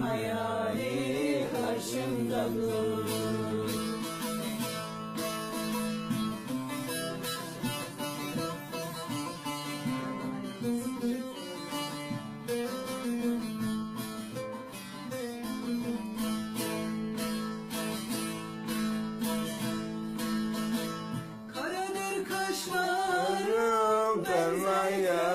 hayali karşımda durur Karadır kaşlarım yerlere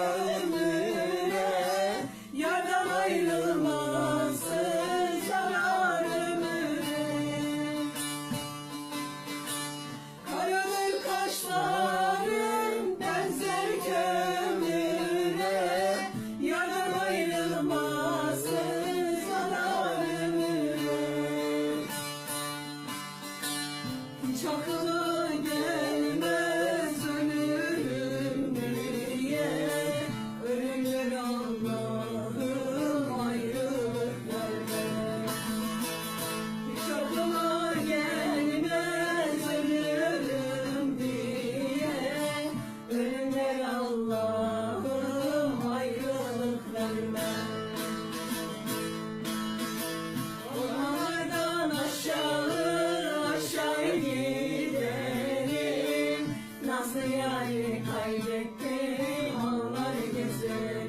Dünyayı kaybettim onlar güzel